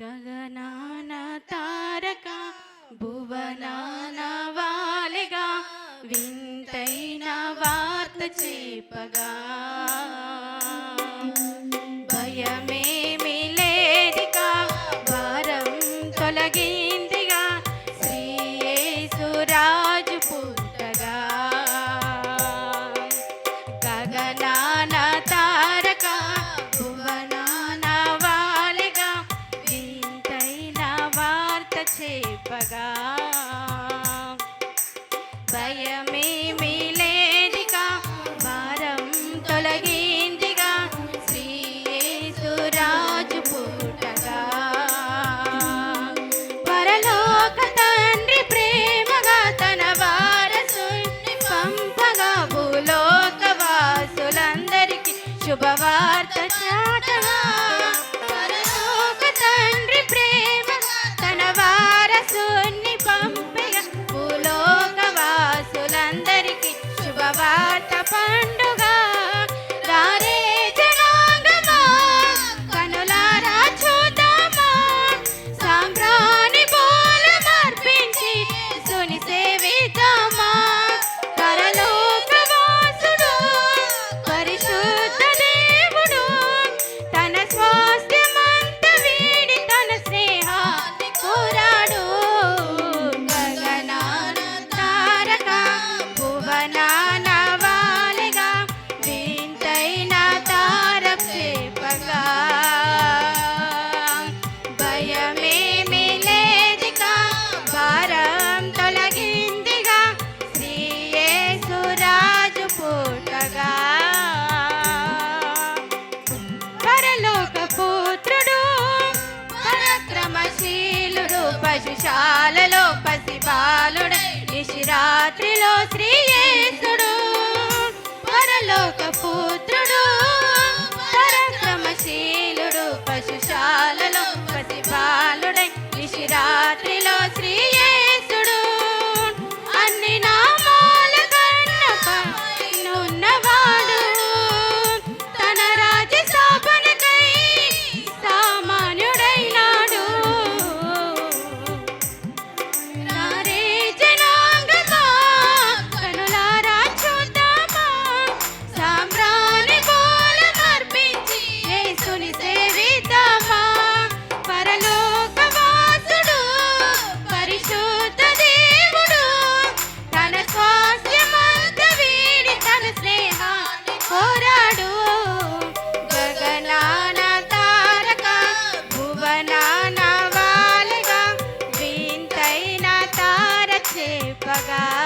గగనాన తారక భువనాన వాలిగా వింతైన వార్త చెప్పగా ಸೇಪಗಾ పశుశాలలో బాలుడు నిశిరాత్రిలో శ్రీయేసుడు పరలోక పుత్రుడు పరక్రమశీలుడు పశుశా pagar.